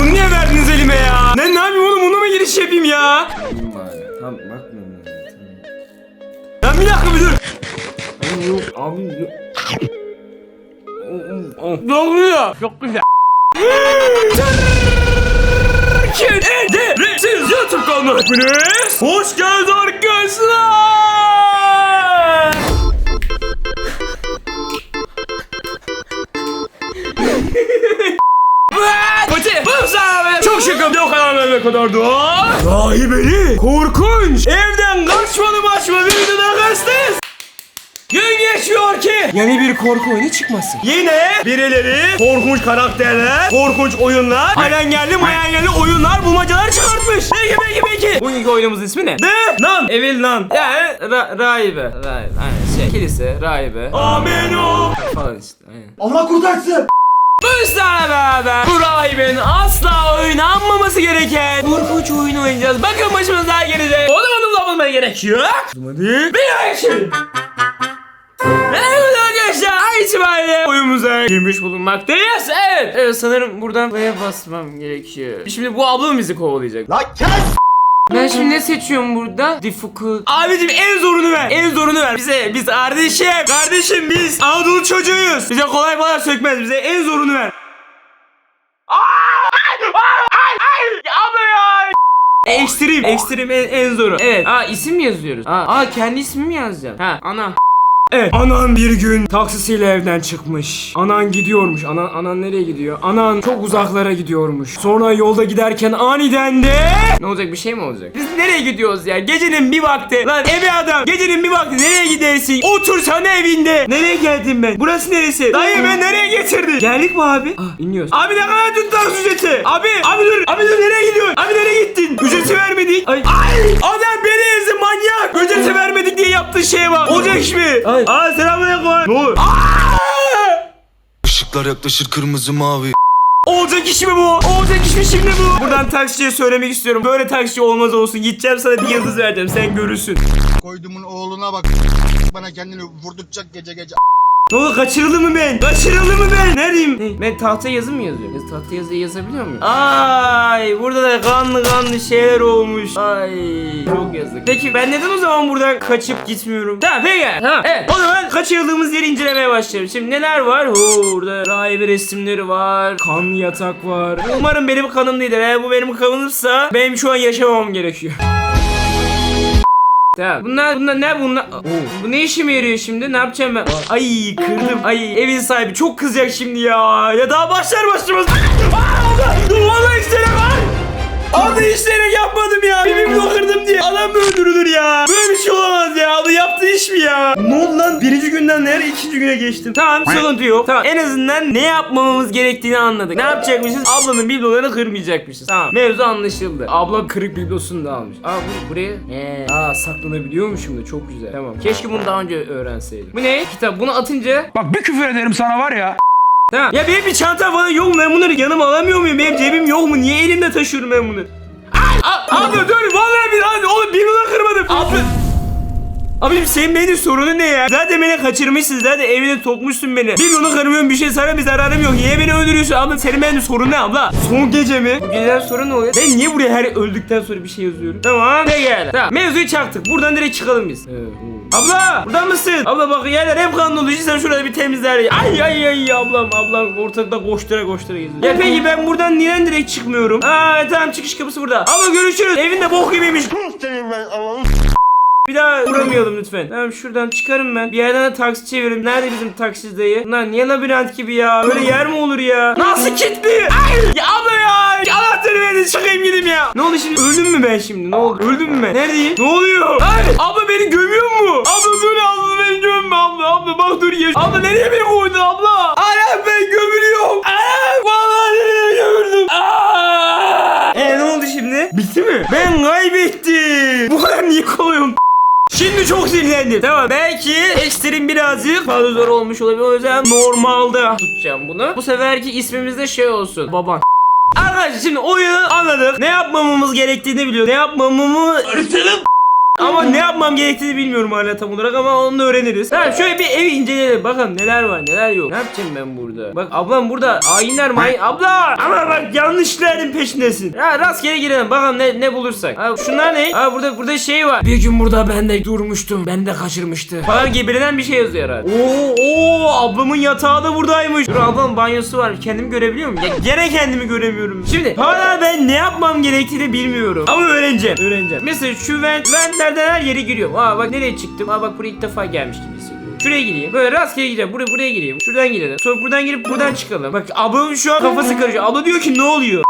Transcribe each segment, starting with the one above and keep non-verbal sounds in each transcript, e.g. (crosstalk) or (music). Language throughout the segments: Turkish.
Bunu niye verdiniz elime ya? Ne ne yapayım oğlum bunu mu giriş yapayım ya? Tamam bakmıyorum ben. Lan bir dakika bir dur. Tamam. Yok abi yok. Ne oluyor? Çok güzel. Türkiye'nin en değersiz YouTube kanalı hepiniz. Hoş geldiniz arkadaşlar. Sefer çok şıkım. O kadar ne kadar da. Rahibeli, korkunç. Evden kaçmalı maçma bir videoda kaçtınız. Gün geçiyor ki yeni bir korku oyunu çıkmasın. Yine birileri korkunç karakterler, korkunç oyunlar, alengelli mayengelli oyunlar, bulmacalar çıkartmış. Peki peki peki. Bugünkü oyunumuzun ismi ne? The Nun. Evil Nun. Yani ra rahibe. Rahibe. Aynen şey. Kilise, rahibe. Amin o. Falan işte. Aynen. Allah kurtarsın. Bu beraber bu rahibenin asla oynanmaması gereken korkunç oyun oynayacağız. Bakın başımıza ne gelecek. O zaman uzatmamaya gerek yok. Hadi bir action. Evet arkadaşlar ay itibariyle oyumuza girmiş bulunmaktayız. Evet. Evet sanırım buradan buraya basmam gerekiyor. Şimdi bu ablam bizi kovalayacak. Lan kes. Ben şimdi ne seçiyorum burada? Difficult. Abicim en zorunu ver. En zorunu ver. Bize biz kardeşim. Kardeşim biz Anadolu çocuğuyuz. Bize kolay kolay sökmez. Bize en zorunu ver. Aa! Ay! Ay! Ay! Ya Abla ya! Ekstrem. Ekstrem en, en zoru. Evet. Aa isim mi yazıyoruz? Aa, aa kendi ismimi mi yazacağım? Ha ana. Evet. Anan bir gün taksisiyle evden çıkmış. Anan gidiyormuş. Anan, anan nereye gidiyor? Anan çok uzaklara gidiyormuş. Sonra yolda giderken aniden de... Ne olacak bir şey mi olacak? Biz nereye gidiyoruz ya? Gecenin bir vakti. Lan ebe adam. Gecenin bir vakti nereye gidersin? Otursana evinde. Nereye geldim ben? Burası neresi? Dayı ben nereye getirdin? Geldik mi abi? Ah iniyoruz. Abi ne kadar tut taksi ücreti? Abi abi dur. Abi dur nereye gidiyorsun? Adam beni ezdi manyak. Ücreti vermedik diye yaptığı şeye bak. Olacak iş mi? Ay. Aa selamünaleyküm. Ne olur? Işıklar yaklaşır kırmızı mavi Olacak iş mi bu? Olacak iş mi şimdi bu? Buradan taksiciye söylemek istiyorum. Böyle taksici olmaz olsun. Gideceğim sana bir yıldız vereceğim. Sen görürsün. Koydumun oğluna bak. Bana kendini vurduracak gece gece. Ne oldu kaçırıldı mı ben? Kaçırıldı mı ben? Ne diyeyim? Ne? Ben tahta yazı mı yazıyorum? Yaz, tahta yazı yazabiliyor muyum? Ay burada da kanlı kanlı şeyler olmuş. Ay çok yazık. Peki ben neden o zaman buradan kaçıp gitmiyorum? Tamam peki. Tamam. Evet. O zaman kaçırdığımız yeri incelemeye başlayalım. Şimdi neler var? Oo, burada rahibe resimleri var. Kanlı yatak var. Umarım benim kanım değildir. Eğer bu benim kanımsa benim şu an yaşamamam gerekiyor. Tamam. Bunlar bunlar ne bunlar? Oo, bu ne işime yarıyor şimdi? Ne yapacağım ben? Ay kırdım. Ay evin sahibi çok kızacak şimdi ya. Ya daha başlar başlamaz. Aa, vallahi işlerek var. Abla işlerek yapmadım ya. Bir biblo kırdım diye. Adam mı öldürülür ya? Böyle bir şey olamaz ya. Abla yaptığı iş mi ya? Ne oldu lan? Birinci günden nereye ikinci güne geçtim. Tamam sıkıntı yok. Tamam en azından ne yapmamamız gerektiğini anladık. Ne yapacakmışız? Ablanın biblolarını kırmayacakmışız. Tamam mevzu anlaşıldı. Abla kırık biblosunu da almış. Aa bu buraya. He. Aa saklanabiliyormuşum da çok güzel. Tamam. Keşke bunu daha önce öğrenseydim. Bu ne? Kitap. Bunu atınca Bak bir küfür ederim sana var ya. Tamam. Ya benim bir çantam falan yok mu? Ben bunları yanıma alamıyor muyum? Benim cebim yok mu? Niye elimde taşıyorum ben bunu? Ay! a- Abi dur vallahi bir abi oğlum bir kırmadım. Abi Abicim senin benim sorunun ne ya? Zaten beni kaçırmışsın zaten evine tokmuşsun beni. Bir yolu kırmıyorum bir şey sana bir zararım yok. Niye beni öldürüyorsun abla? Senin benim sorun ne abla? Son gece mi? Bu geceden sonra ne oluyor? Ben niye buraya her öldükten sonra bir şey yazıyorum? Tamam ne geldi? Tamam mevzuyu çaktık. Buradan direkt çıkalım biz. Abla buradan mısın? Abla bak yerler hep kan dolu. Sen şurada bir temizler. Ay ay ay ablam ablam ortada koştura koştura geziyor. Ya peki ben buradan niye direkt çıkmıyorum? Aa tamam çıkış kapısı burada. Abla görüşürüz. Evinde bok gibiymiş. Bir daha uğramayalım lütfen. Tamam şuradan çıkarım ben. Bir yerden de taksi çevirin. Nerede bizim taksi dayı? Bunlar niye labirent gibi ya? Böyle yer mi olur ya? Nasıl kilitli? Ay! Ya abla ya! Anahtarı verin çıkayım gideyim ya. Ne oldu şimdi? Öldüm mü ben şimdi? Ne oldu? Öldüm mü ben? Neredeyim? Ne oluyor? Ay! Abla beni gömüyor mu? Abla dur abla beni gömme abla. Abla bak dur ya. Abla nereye beni koydun abla? Anam ben gömülüyorum. Anam! Vallahi nereye gömüldüm? Aa! E ne oldu şimdi? Bitti mi? Ben kaybettim. Bu kadar niye koyuyorsun? Çok sinirlendim. Tamam belki ekstrem birazcık fazla zor olmuş olabilir. O yüzden normalde tutacağım bunu. Bu seferki ismimiz de şey olsun. Baban. Arkadaşlar şimdi oyunu anladık. Ne yapmamamız gerektiğini biliyor. Ne yapmamamı... Ama ne yapmam gerektiğini bilmiyorum hala tam olarak ama onu da öğreniriz. Tamam şöyle bir evi inceleyelim. Bakalım neler var neler yok. Ne yapacağım ben burada? Bak ablam burada ayinler may abla. Ama bak yanlışların peşindesin. Ya rastgele girelim bakalım ne, ne bulursak. Ha, şunlar ne? Ha burada burada şey var. Bir gün burada ben de durmuştum. Ben de kaçırmıştı. Falan gebelenen bir şey yazıyor herhalde. Oo, oo ablamın yatağı da buradaymış. Dur ablamın banyosu var. Kendimi görebiliyor muyum? Ya, gene kendimi göremiyorum. Şimdi hala ben ne yapmam gerektiğini bilmiyorum. Ama öğreneceğim. Öğreneceğim. Mesela şu vent, ventlerden her yere giriyorum. Aa bak nereye çıktım? Aa bak buraya ilk defa gelmiş gibi hissediyorum. Şuraya gireyim. Böyle rastgele gireceğim. Buraya buraya gireyim. Şuradan girelim. Sonra buradan girip buradan çıkalım. Bak ablamın şu an kafası karışıyor. Abla diyor ki ne oluyor?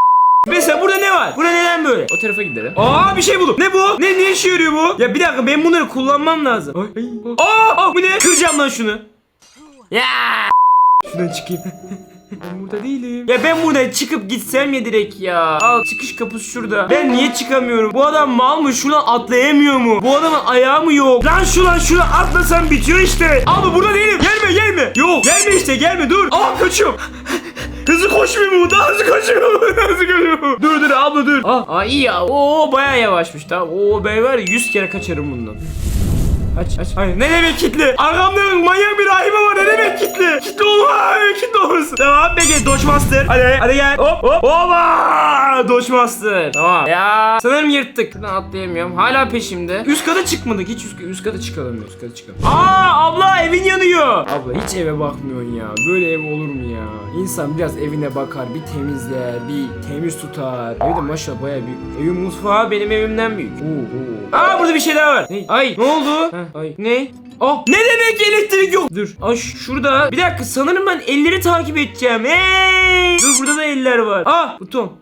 Mesela burada ne var? Burada neden böyle? O tarafa gidelim. Aa bir şey buldum. Ne bu? Ne ne işe yarıyor bu? Ya bir dakika ben bunları kullanmam lazım. Ay, ay, Aa, aa bu ne? Kıracağım lan şunu. Ya. Şuradan çıkayım. (laughs) ben burada değilim. Ya ben buradan çıkıp gitsem ya direkt ya. Al çıkış kapısı şurada. Ben niye çıkamıyorum? Bu adam mal mı? Şuradan atlayamıyor mu? Bu adamın ayağı mı yok? Lan şuradan şuradan atlasam bitiyor işte. Abi burada değilim. Gelme gelme. Yok gelme işte gelme dur. Aa kaçıyorum. Hızlı koşmuyor mu? Daha hızlı koşuyor mu? (laughs) Hızlı koşuyor? Dur dur abla dur. Aa, aa iyi ya. Oo baya yavaşmış tamam. Oo ben var ya 100 kere kaçarım bundan. Aç aç. Hayır ne demek kitli? Arkamda manyak bir rahibe var ne demek kitli? Kitli olma kitli olmasın. Tamam peki Dodgemaster. Hadi hadi gel. Hop hop. Oba Dodgemaster. Tamam. Ya sanırım yırttık. Şuradan atlayamıyorum. Hala peşimde. Üst kata çıkmadık. Hiç üst, üst kata çıkalım. Üst kata çıkalım. Aa abla evin yanıyor. Abla hiç eve bakmıyorsun ya. Böyle ev olur mu? İnsan biraz evine bakar. Bir temizler. Bir temiz tutar. Evi de maşallah baya büyük. Evin mutfağı benim evimden büyük. Oo, oo. Aa burada bir şeyler var. Ne? Ay ne oldu? Heh, ay ne? Oh ne demek elektrik yok? Dur. Ay şurada. Bir dakika sanırım ben elleri takip edeceğim. Hey! Dur burada da eller var. Ah buton.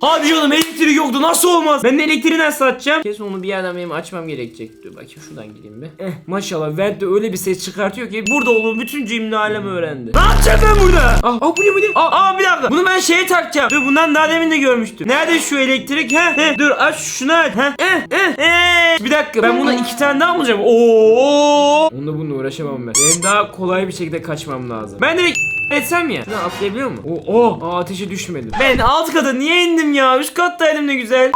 Hadi canım elektrik yoktu nasıl olmaz? Ben de elektriği nasıl açacağım? Kesin onu bir yerden benim açmam gerekecek. Dur bakayım şuradan gireyim bir. Eh maşallah vent de öyle bir ses çıkartıyor ki burada olduğum bütün cimri alem öğrendi. Ne yapacağım ben burada? Ah, ah bu ne bu ne? Ah, ah bir dakika. Bunu ben şeye takacağım. Dur bundan daha demin de görmüştüm. Nerede şu elektrik? Heh, heh. Dur aç şunu aç. Heh, eh, eh, eh. Bir dakika ben buna iki tane daha bulacağım? Oo. Onunla bununla uğraşamam ben. Benim daha kolay bir şekilde kaçmam lazım. Ben direkt etsem ya. Şuradan atlayabiliyor mu? Oo, oh. Aa, ateşe düşmedim. Ben alt kata niye indim ya? Üst kattaydım ne güzel.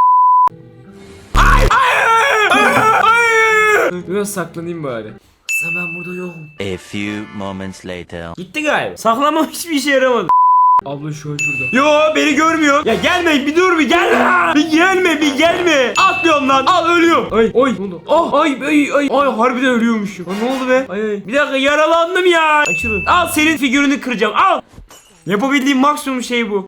Ay! Ay! Ay! Ay! Biraz saklanayım bari. Aslında ben burada yokum. A few moments later. Gitti galiba. Saklamam hiçbir işe yaramadı. Abla şu an şurada. Yo beni görmüyor. Ya gelme bir dur bir gelme. Bir gelme bir gelme. Atlıyorum lan. Al ölüyorum. Ay ay. Ne oldu? Ah ay ay ay. Ay harbiden ölüyormuşum. Aa, ne oldu be? Ay ay. Bir dakika yaralandım ya. Açılın. Al senin figürünü kıracağım. Al. Yapabildiğim maksimum şey bu.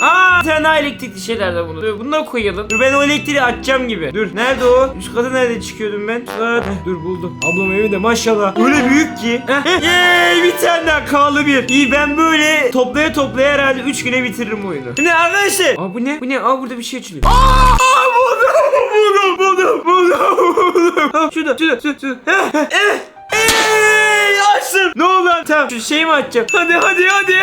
Aa tane daha elektrikli şeyler de bunu. Dur bunu da koyalım. Dur ben o elektriği açacağım gibi. Dur nerede o? Üst kata nerede çıkıyordum ben? Aa, dur buldum. Ablam evi de maşallah. Öyle büyük ki. Yey bir tane daha kaldı bir. İyi ben böyle toplaya toplaya herhalde 3 güne bitiririm oyunu. Şimdi arkadaşlar. Aa bu ne? Bu ne? Aa burada bir şey açılıyor. Aa buldum (laughs) buldum buldum buldum buldum. Aa, şurada şurada şurada. şurada. Eh. Lan? Tamam şu şeyi mi açacağım? Hadi hadi hadi.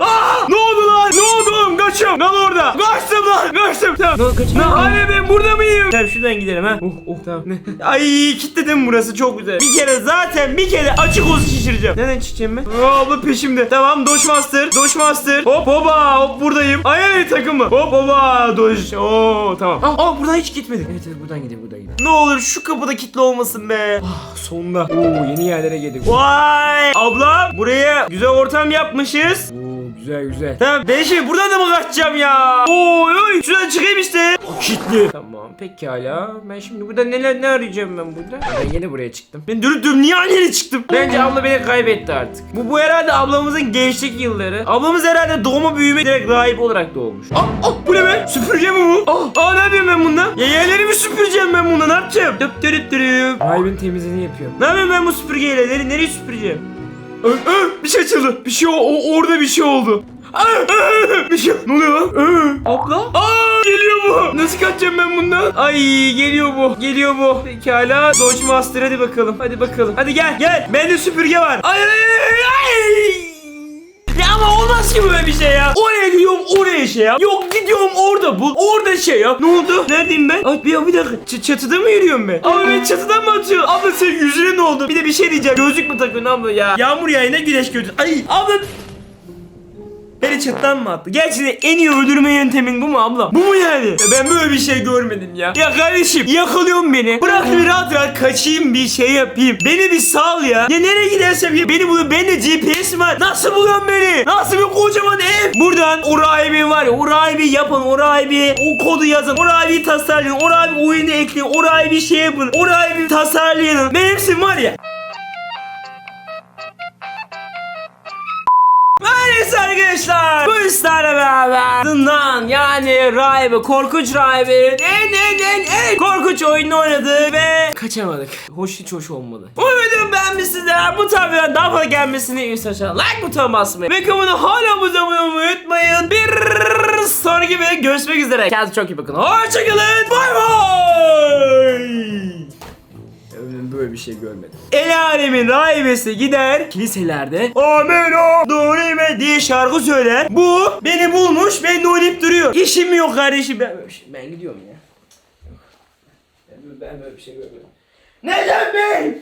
Aa, ne oldu lan? Ne oldu oğlum? Kaçıyorum. Lan orada. Kaçtım lan. Kaçtım. Tamam. Ne oldu kaçayım? Lan ben burada mıyım? Tamam şuradan gidelim ha. Oh oh tamam. Ne? Ay kilitledim burası çok güzel. Bir kere zaten bir kere açık olsun şişireceğim. Nereden çıkacağım ben? Aa, abla peşimde. Tamam Doşmaster. Doşmaster. Hop hoba hop buradayım. Ay ay takımı. Hop hoba doş. Oo tamam. Aa, aa buradan hiç gitmedik. Evet evet buradan gidelim buradan gidelim. Ne olur şu kapıda kilitli olmasın be. Ah sonunda. Oo yeni yerlere geldik. Vay abla buraya güzel ortam yapmışız. Oo güzel güzel. Tamam ben şimdi buradan da mı kaçacağım ya? Oo oy şuradan çıkayım işte. O kilitli. Tamam pekala. Ben şimdi burada neler ne arayacağım ben burada? Ben yeni buraya çıktım. Ben dürüp dürüp niye yere çıktım? Bence abla beni kaybetti artık. Bu bu herhalde ablamızın gençlik yılları. Ablamız herhalde doğma büyüme direkt rahip olarak doğmuş. Aa, aa bu ne be? Süpürge mi bu? Aa, aa ne yapayım ben bundan? Ya yerlerimi süpüreceğim ben bunu ne yapacağım? Düp dürüp dürüp. Rahibin temizliğini yapıyorum. Ne yapayım ben bu süpürgeyle? Nereye, nereye süpüreceğim? Ö, ö, bir şey açıldı. Bir şey o, o- orada bir şey oldu. Aa, aa, bir şey ne oluyor lan? Aa, abla? Aa, geliyor bu. Nasıl kaçacağım ben bundan? Ay geliyor bu. Geliyor bu. Pekala. Dodge Master hadi bakalım. Hadi bakalım. Hadi gel gel. Bende süpürge var. Ay ay ay. ay. Ama olmaz ki böyle bir şey ya. Oraya gidiyorum oraya şey yap. Yok gidiyorum orada bul. Orada şey yap. Ne oldu? Neredeyim ben? Ay bir, bir dakika. Ç- çatıda mı yürüyorum ben? Abi ben çatıdan mı atıyorum? Abla senin yüzüne ne oldu? Bir de bir şey diyeceğim. Gözlük mü takıyorsun abla ya? Yağmur yağına güneş gözü. Ay abla. Beni çıttan mı attı? Gerçekten en iyi öldürme yöntemin bu mu abla? Bu mu yani? Ya ben böyle bir şey görmedim ya. Ya kardeşim yakalıyorsun beni. Bırak bir rahat rahat kaçayım bir şey yapayım. Beni bir sal ya. Ya nereye gidersem ya beni buluyor. Bende GPS var. Nasıl buluyorsun beni? Nasıl bir kocaman ev? Buradan o rahibi var ya. O yapın. O rahibi o kodu yazın. O rahibi tasarlayın. O rahibi oyuna ekleyin. O rahibi şey yapın. O rahibi tasarlayın. Ben hepsi var ya. Arkadaşlar bu işlerle beraber Zindan yani rahibi korkunç rahibinin en en en en korkunç oyununu oynadık ve kaçamadık. Hoş hiç hoş olmadı. Umarım beğenmişsinizdir. Bu tarz daha fazla gelmesini istiyorsanız like butonuna basmayı ve kanalıma hala abone olmayı unutmayın. Bir sonraki videoda görüşmek üzere. Kendinize çok iyi bakın. Hoşçakalın. Bay bay. Böyle bir şey görmedim. El alemin rahibesi gider kiliselerde Amen o Dorime diye şarkı söyler. Bu beni bulmuş beni oynayıp duruyor. İşim mi yok kardeşim ben şey- ben gidiyorum ya. Ben, ben böyle bir şey görmedim. Neden ben?